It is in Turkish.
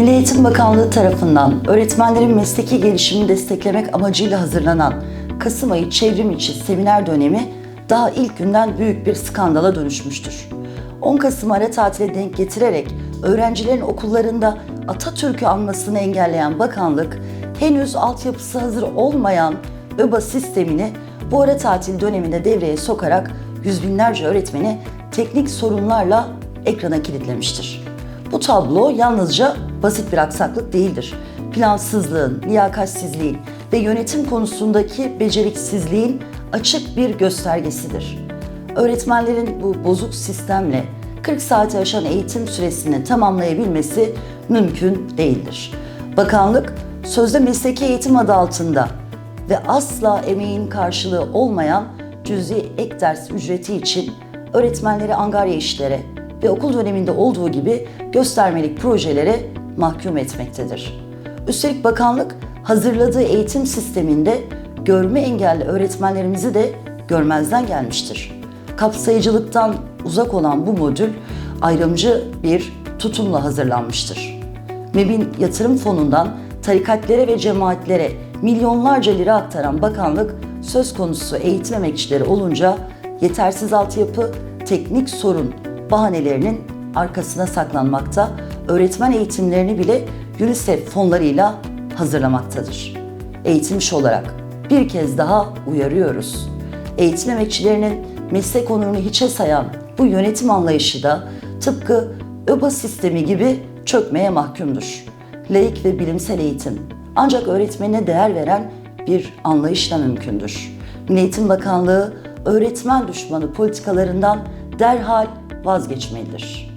Milli Eğitim Bakanlığı tarafından öğretmenlerin mesleki gelişimini desteklemek amacıyla hazırlanan Kasım ayı çevrim içi seminer dönemi daha ilk günden büyük bir skandala dönüşmüştür. 10 Kasım ara tatile denk getirerek öğrencilerin okullarında Atatürk'ü anmasını engelleyen bakanlık, henüz altyapısı hazır olmayan ÖBA sistemini bu ara tatil döneminde devreye sokarak yüz binlerce öğretmeni teknik sorunlarla ekrana kilitlemiştir. Bu tablo yalnızca basit bir aksaklık değildir. Plansızlığın, liyakatsizliğin ve yönetim konusundaki beceriksizliğin açık bir göstergesidir. Öğretmenlerin bu bozuk sistemle 40 saati aşan eğitim süresini tamamlayabilmesi mümkün değildir. Bakanlık sözde mesleki eğitim adı altında ve asla emeğin karşılığı olmayan cüzi ek ders ücreti için öğretmenleri angarya işlere ve okul döneminde olduğu gibi göstermelik projelere mahkum etmektedir. Üstelik bakanlık hazırladığı eğitim sisteminde görme engelli öğretmenlerimizi de görmezden gelmiştir. Kapsayıcılıktan uzak olan bu modül ayrımcı bir tutumla hazırlanmıştır. MEB'in yatırım fonundan tarikatlere ve cemaatlere milyonlarca lira aktaran bakanlık söz konusu eğitim emekçileri olunca yetersiz altyapı, teknik sorun bahanelerinin arkasına saklanmakta, öğretmen eğitimlerini bile UNICEF fonlarıyla hazırlamaktadır. Eğitimci olarak bir kez daha uyarıyoruz. Eğitim emekçilerinin meslek onurunu hiçe sayan bu yönetim anlayışı da tıpkı ÖBA sistemi gibi çökmeye mahkumdur. Laik ve bilimsel eğitim ancak öğretmenine değer veren bir anlayışla mümkündür. Milli Eğitim Bakanlığı öğretmen düşmanı politikalarından derhal vazgeçmelidir.